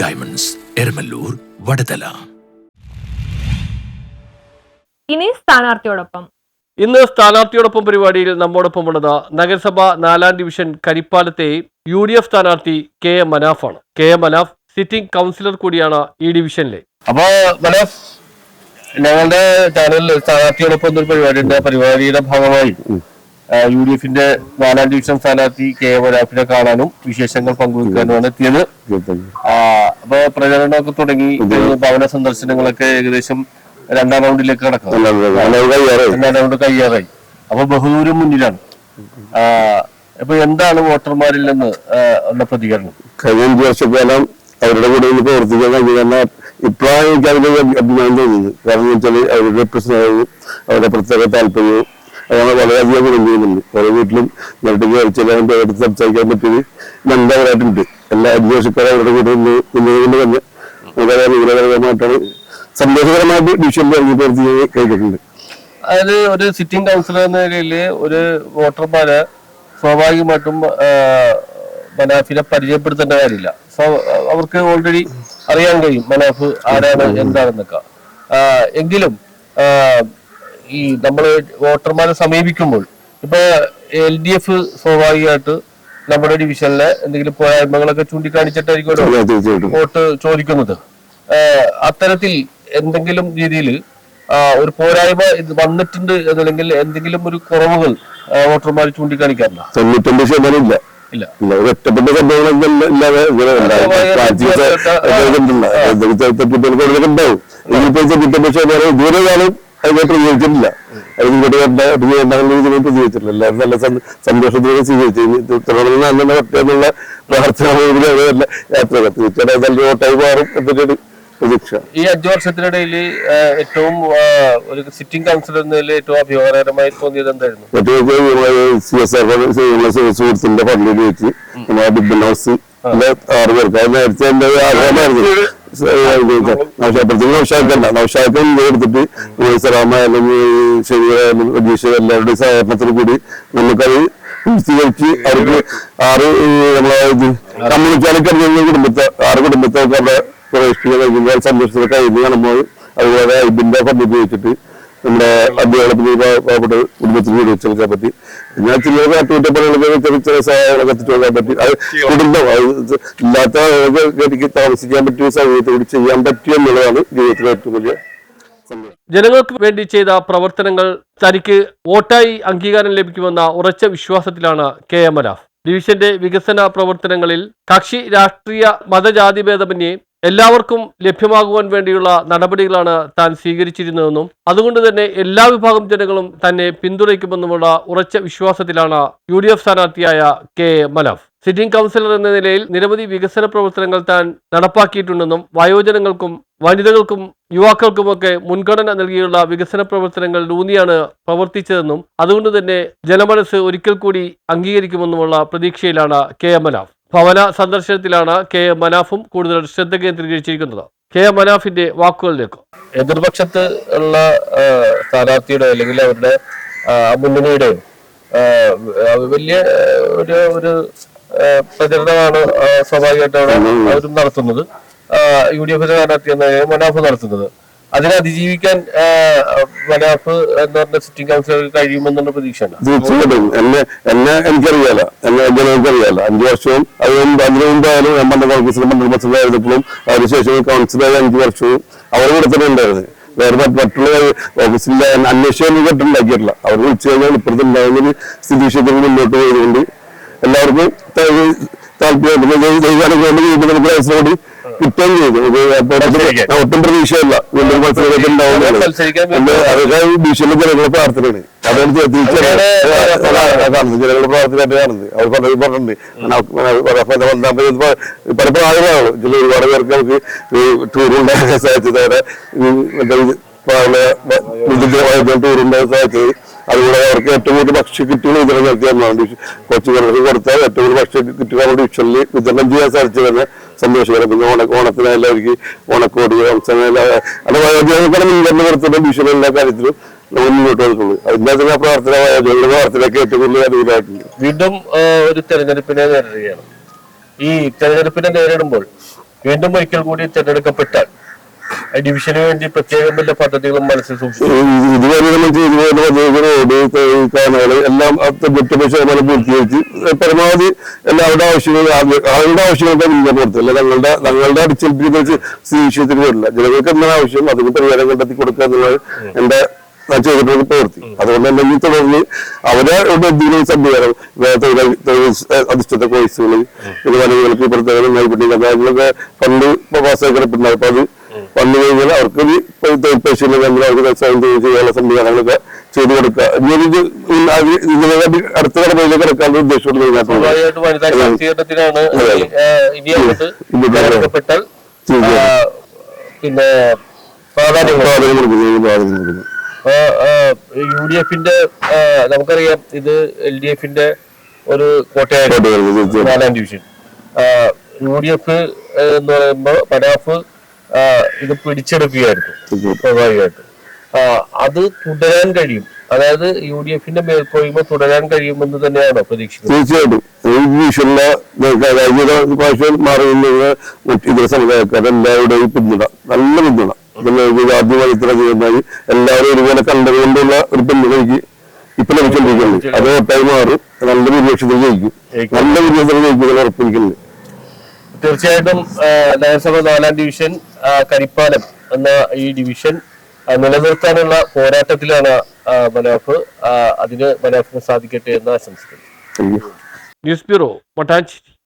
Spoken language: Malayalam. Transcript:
ഡയമണ്ട്സ് എരമല്ലൂർ വടതല ഇനി സ്ഥാനാർത്ഥിയോടൊപ്പം. ഇന്ന് സ്ഥാനാർത്ഥിയോടൊപ്പം പരിപാടിയിൽ നമ്മോടൊപ്പം ഉള്ളത് നഗരസഭ നാലാം ഡിവിഷൻ കരിപ്പാലത്തെ യു ഡി എഫ് സ്ഥാനാർത്ഥി K M മനാഫാണ് K M Manaf sitting councillor കൂടിയാണ് ഈ ഡിവിഷനിലെ. അപ്പോ മനാഫ് ഞങ്ങളുടെ ചാനലിൽ സ്ഥാനാർത്ഥിയോടൊപ്പം ഒരു പരിപാടി ഉണ്ട്. ആ പരിപാടിയുടെ ഭാഗമായി. യു ഡി എഫിന്റെ നാലാം ഡിവിഷൻ സ്ഥാനാർത്ഥി കെ എ വരാഫിനെ കാണാനും വിശേഷങ്ങൾ പങ്കുവെക്കാനുമാണ് എത്തിയത്. അപ്പൊ പ്രചരണമൊക്കെ തുടങ്ങി. ഭവന സന്ദർശനങ്ങളൊക്കെ ഏകദേശം രണ്ടാം റൗണ്ടിലേക്ക് കടക്കാം. രണ്ടാം റൗണ്ട്. കയ്യാറായി. അപ്പൊ ബഹുദൂരം മുന്നിലാണ്. അപ്പൊ എന്താണ് വോട്ടർമാരിൽ നിന്ന് ഉള്ള പ്രതികരണം? കഴിഞ്ഞ വർഷക്കാലം അവരുടെ കൂടെ പ്രവർത്തിക്കാൻ കഴിഞ്ഞു കാരണം ഇപ്പോഴാണ് എനിക്ക് അതിന്റെ അഭിമാനം തോന്നുന്നത് കാരണം വെച്ചാൽ അവരുടെ പ്രശ്നവും അവരുടെ പ്രത്യേക താല്പര്യവും അതാണ് വളരെയധികം ഗുണം ചെയ്യുന്നുണ്ട്. ഓരോ വീട്ടിലും നേരിട്ട് കയറിച്ചെല്ലാൻ അടുത്ത് സംസാരിക്കാൻ പറ്റിയത് നല്ലവരായിട്ടുണ്ട്. എല്ലാ അന്വേഷിക്കാരും അവരുടെ കൂടെ നിന്ന് നിന്നതുകൊണ്ട് തന്നെ വളരെ അനുകൂലകരമായിട്ടാണ് സന്തോഷകരമായിട്ട് ഡിവിഷൻ ഇറങ്ങി കഴിഞ്ഞിട്ടുണ്ട് അതായത് ഒരു സിറ്റിംഗ് കൗൺസിലർ എന്ന നിലയിൽ ഒരു വോട്ടർമാര് സ്വാഭാവികമായിട്ടും മനാഫിനെ പരിചയപ്പെടുത്തേണ്ട കാര്യമില്ല. അവർക്ക് ഓൾറെഡി അറിയാൻ കഴിയും മനാഫ് ആരാണ് എന്താണെന്നൊക്കെ. എങ്കിലും ഈ നമ്മൾ വോട്ടർമാരെ സമീപിക്കുമ്പോൾ ഇപ്പൊ എൽ ഡി എഫ് സ്വാഭാവികമായിട്ട് നമ്മുടെ ഡിവിഷനിലെ എന്തെങ്കിലും പോരായ്മകളൊക്കെ ചൂണ്ടിക്കാണിച്ചിട്ടായിരിക്കും വോട്ട് ചോദിക്കുന്നത്. അത്തരത്തിൽ എന്തെങ്കിലും രീതിയിൽ ഒരു പോരായ്മ ഇത് വന്നിട്ടുണ്ട് എന്നല്ലെങ്കിൽ എന്തെങ്കിലും ഒരു കുറവുകൾ വോട്ടർമാർ ചൂണ്ടിക്കാണിക്കാറില്ല തൊണ്ണൂറ്റൊമ്പത് ശതമാനം ഇല്ല. ഒറ്റപ്പെട്ട സംഭവങ്ങളൊന്നും ഇല്ലാതെ ഇങ്ങനെ ഉണ്ടാവും തൊണ്ണൂറ്റൊമ്പത് ശതമാനം ഇതുവരെ കാലം അതിനെ പ്രതികരിച്ചിട്ടില്ല. അത് ഇങ്ങോട്ട് പ്രതികരിച്ചിട്ടില്ല. എല്ലാവരും നല്ല സന്ത- സന്തോഷത്തോടെ സ്വീകരിച്ചു. തുടർന്ന് അങ്ങനെ പറ്റുക എന്നുള്ള പ്രാർത്ഥന യാത്ര തീർച്ചയായിട്ടും നല്ല മാറും എന്നൊരു പ്രതീക്ഷ. ഈ അഞ്ചു വർഷത്തിനിടയിൽ ഏറ്റവും ഒരു സിറ്റിംഗ് കൗൺസിലർ എന്നതിൽ ഏറ്റവും അഭിമാനകരമായി തോന്നിയത് എന്തായിരുന്നു? സുഹൃത്തിന്റെ പള്ളിയിൽ വെച്ച് ഹൗസ് ആറ് പേർക്ക്. അത് നേരത്തെ എന്റെ ആഗ്രഹമായിരുന്നു? നൗഷാപ്പുറത്തേക്ക് നൗഷാക്കല്ല നൗഷാക്കം എടുത്തിട്ട് സലാമായാലും ശരിയായാലും രജീഷ് എല്ലാവരുടെയും സഹകരണത്തിൽ കൂടി നമുക്കത് പൂർത്തീകരിച്ച് അവർക്ക് ആറ് നമ്മളെ ഇത് കമ്മ്യൂണിറ്റാലൊക്കെ കുടുംബത്തെ ആറ് കുടുംബത്തെ അവരുടെ പ്രവേശിക്കുക കഴിഞ്ഞാൽ സന്തോഷത്തിൽ കഴിഞ്ഞ് കാണുമ്പോൾ അതുപോലെ ഇതിന്റെ ഫണ്ട് ഉപയോഗിച്ചിട്ട് നമ്മുടെ അധ്യാപനത്തിന് പാവപ്പെട്ട കുടുംബത്തിന് വീട് വെച്ച് കൊടുക്കാൻ പറ്റി. ഞാൻ ചില അറ്റകുറ്റപ്പണികളൊക്കെ ചെറിയ ചെറിയ സഹായങ്ങളൊക്കെ എത്തിച്ചു കൊടുക്കാൻ പറ്റി. അത് കുടുംബം അത് ഇല്ലാത്ത എനിക്ക് താമസിക്കാൻ പറ്റിയ സമയത്ത് കൂടി ചെയ്യാൻ പറ്റിയ എന്നുള്ളതാണ് ജീവിതത്തിലെ ഏറ്റവും വലിയ ജനങ്ങൾക്ക് വേണ്ടി ചെയ്ത പ്രവർത്തനങ്ങൾ തനിക്ക് വോട്ടായി അംഗീകാരം ലഭിക്കുമെന്ന ഉറച്ച വിശ്വാസത്തിലാണ് കെ എം അനാഫ് ഡിവിഷന്റെ വികസന പ്രവർത്തനങ്ങളിൽ കക്ഷി രാഷ്ട്രീയ മതജാതി ഭേദമന്യേ എല്ലാവർക്കും ലഭ്യമാകുവാൻ വേണ്ടിയുള്ള നടപടികളാണ് താൻ സ്വീകരിച്ചിരുന്നതെന്നും അതുകൊണ്ട് തന്നെ എല്ലാ വിഭാഗം ജനങ്ങളും തന്നെ പിന്തുണയ്ക്കുമെന്നുമുള്ള ഉറച്ച വിശ്വാസത്തിലാണ് യു ഡി എഫ് സ്ഥാനാർത്ഥിയായ കെ മലഫ്. സിറ്റിംഗ് കൗൺസിലർ എന്ന നിലയിൽ നിരവധി വികസന പ്രവർത്തനങ്ങൾ താൻ നടപ്പാക്കിയിട്ടുണ്ടെന്നും വയോജനങ്ങൾക്കും വനിതകൾക്കും യുവാക്കൾക്കുമൊക്കെ മുൻഗണന നൽകിയുള്ള വികസന പ്രവർത്തനങ്ങൾ ഊന്നിയാണ് പ്രവർത്തിച്ചതെന്നും അതുകൊണ്ട് തന്നെ ജനമനസ് ഒരിക്കൽ കൂടി അംഗീകരിക്കുമെന്നുമുള്ള പ്രതീക്ഷയിലാണ് കെ എം മനാഫ് ഭവന സന്ദർശനത്തിലാണ് കെ എം മനാഫും കൂടുതൽ ശ്രദ്ധ കേന്ദ്രീകരിച്ചിരിക്കുന്നത്. കെ എം മനാഫിന്റെ വാക്കുകളിലേക്ക് എതിർപക്ഷത്ത് ഉള്ള സ്ഥാനാർത്ഥിയുടെ അല്ലെങ്കിൽ അവരുടെ മുന്നണിയുടെ വലിയ ഒരു ഒരു പ്രചരണമാണ് സ്വാഭാവികമായിട്ടാണ് സ്വാഭാവികമായിട്ട് അവരും നടത്തുന്നത്. യു ഡി എഫ് സ്ഥാനാർത്ഥി എന്ന മനാഫ് നടത്തുന്നത്. അതിനെ അതിജീവിക്കാൻ മലയാഫ് എന്ന് പറഞ്ഞ സിറ്റിംഗ് കൗൺസിലർക്ക് കഴിയുമെന്നുള്ള പ്രതീക്ഷയാണ് തീർച്ചയായിട്ടും. എന്നെ എനിക്കറിയാല എന്നെ ജനങ്ങൾക്ക് അറിയാല അഞ്ചു വർഷവും അതിന് അതിനു മുമ്പായാലും ഞാൻ മണ്ഡല കോൺഗ്രസിലും ആയിരുന്നപ്പോഴും അതിനുശേഷം കൗൺസിലായ അഞ്ചു വർഷവും അവർ കൂടെ തന്നെ ഉണ്ടായിരുന്നു. വേറെ മറ്റ് മറ്റുള്ള ഓഫീസിലെ അന്വേഷണം കേട്ടുണ്ടാക്കിയിട്ടില്ല അവർ വിളിച്ചു കഴിഞ്ഞാൽ ഇപ്പോഴത്തെ സ്ഥിതിവിശേഷത്തിൽ മുന്നോട്ട് പോയതുകൊണ്ട് എല്ലാവർക്കും താല്പര്യം നമുക്ക് വയസ്സിനോട് കിട്ടുകയും ചെയ്തു. ഇത് ഒട്ടും പ്രതീക്ഷയല്ല. വീണ്ടും ഉണ്ടാവുന്നത് ഭീഷണി ജനങ്ങളുടെ പ്രാർത്ഥനയാണ്. അതാണ് കാണുന്നത് ജനങ്ങളുടെ പ്രാർത്ഥനയായിട്ട് കാണുന്നത്. അവർ പലരും പറഞ്ഞിട്ടുണ്ട് പലപ്പോഴും ആഗ്രഹമാണ് ഇതിൽ ഒരുപാട് പേർക്ക് നമുക്ക് ടൂറുണ്ടാക്കാൻ സാധിച്ചത്. അവരെ ഉണ്ടാക്കാൻ സാധിച്ചത്. അതുകൂടെ അവർക്ക് ഏറ്റവും കൂടുതൽ ഭക്ഷ്യ കിറ്റുകൾ വിതരണം നടത്തി കൊച്ചു കൊടുത്താൽ ഏറ്റവും കൂടുതൽ ഭക്ഷ്യ കിറ്റുകൾ നമ്മുടെ വിതരണം ചെയ്യാൻ സാധിച്ചത് തന്നെ സന്തോഷകരം പിന്നെ ഓണ ഓണത്തിന് എല്ലാവർക്കും ഓണക്കോടി അഥവാ ഭീഷണി മുൻഗണന കൊടുത്തുള്ള ഡിവിഷൻ എല്ലാ കാര്യത്തിലും വീണ്ടും ഒരു തെരഞ്ഞെടുപ്പിനെ നേരിടുകയാണ്. ഈ തെരഞ്ഞെടുപ്പിനെ നേരിടുമ്പോൾ വീണ്ടും ഒരിക്കൽ കൂടി തിരഞ്ഞെടുക്കപ്പെട്ടാൽ ഡിവിഷന് വേണ്ടി പ്രത്യേകം വല്ല പദ്ധതികളും മനസ്സിൽ ഇതുവരെ നമ്മൾ ചെയ്തുപോലെ റോഡ് കാനകൾ എല്ലാം തൊണ്ണൂറ്റൊമ്പത് ശതമാനം പൂർത്തീകരിച്ച് പരമാവധി എല്ലാവരുടെ ആവശ്യങ്ങൾ അവരുടെ ആവശ്യങ്ങൾക്ക് മുന്നേ പുറത്തില്ല ഞങ്ങളുടെ ഞങ്ങളുടെ അടിച്ചേൽപ്പിക്കുന്ന സ്ഥിതി വരില്ല. ജനങ്ങൾക്ക് എന്താണ് ആവശ്യം? അതിന് പരിഹാരം കണ്ടെത്തി കൊടുക്കുക എന്നുള്ളത് എന്റെ പ്രവർത്തി അതുകൊണ്ട് തന്നെ ഈ തുടർന്ന് അവരെ എന്തെങ്കിലും സംവിധാനം അധിഷ്ഠിത കോഴ്സുകൾ ഇത് വനിതകൾക്ക് പ്രത്യേക നൈപുണ്യ കാര്യങ്ങളൊക്കെ ഫണ്ട് പാസ്സാക്കി കിടപ്പുണ്ടാവും അപ്പൊ അത് വന്നു കഴിഞ്ഞാൽ അവർക്ക് പരിശീലനം നമ്മൾ അവർക്ക് സ്വയം ചെയ്യാനുള്ള സംവിധാനങ്ങളൊക്കെ ചെയ്തു കൊടുക്കുക. ഇനി അടുത്ത കടമയിലേക്ക് കിടക്കാനുള്ള ഉദ്ദേശമുള്ള ഇതിനകത്തുള്ളത് സ്വാഭാവികമായിട്ടും വനിതാ ശാക്തീകരണത്തിനാണ് ഈ, ആ, ഇനി അങ്ങോട്ട് ഇത് തിരഞ്ഞെടുക്കപ്പെട്ടാൽ ആ, പിന്നെ പ്രാധാന്യം കൊടുക്കും. പ്രാധാന്യം കൊടുക്കുന്നത് യു ഡി എഫിന്റെ നമുക്കറിയാം ഇത് എൽ ഡി എഫിന്റെ ഒരു കോട്ടയായിട്ട് നാലാം ഡിവിഷൻ. യു ഡി എഫ് എന്ന് പറയുമ്പോൾ പനാഫ് ആ, ഇത് പിടിച്ചെടുക്കുകയായിരുന്നു. സ്വാഭാവികമായിട്ട്. അത് തുടരാൻ കഴിയും. അതായത് യു ഡി എഫിന്റെ മേൽക്കോയ്മ തുടരാൻ കഴിയുമെന്ന് തന്നെയാണ് പ്രതീക്ഷിക്കുന്നത്? തീർച്ചയായിട്ടും. ഇതര പിന്തുണ നല്ല പിന്തുണ. പിന്നെ ഇത് ജാതി മതത്തിലെ ചെയ്യുന്നത് എല്ലാവരും ഒരുപോലെ കണ്ടതുകൊണ്ടുള്ള ഒരു പിന്തുണയ്ക്ക് ഇപ്പൊ ലഭിച്ചിരിക്കുന്നത് അത് ഒട്ടായി മാറും. നല്ല ഭൂരിപക്ഷത്തിൽ ജയിക്കും. നല്ല ഭൂരിപക്ഷത്തിൽ ജയിക്കുന്നത് ഉറപ്പിരിക്കുന്നത് തീർച്ചയായിട്ടും നഗരസഭ നാലാം ഡിവിഷൻ കരിപ്പാലം എന്ന ഈ ഡിവിഷൻ നിലനിർത്താനുള്ള പോരാട്ടത്തിലാണ് മനോഫ് അതിന് മനാഫിന് സാധിക്കട്ടെ എന്ന് ആശംസിക്കുന്നു. News bureau Mattancherry.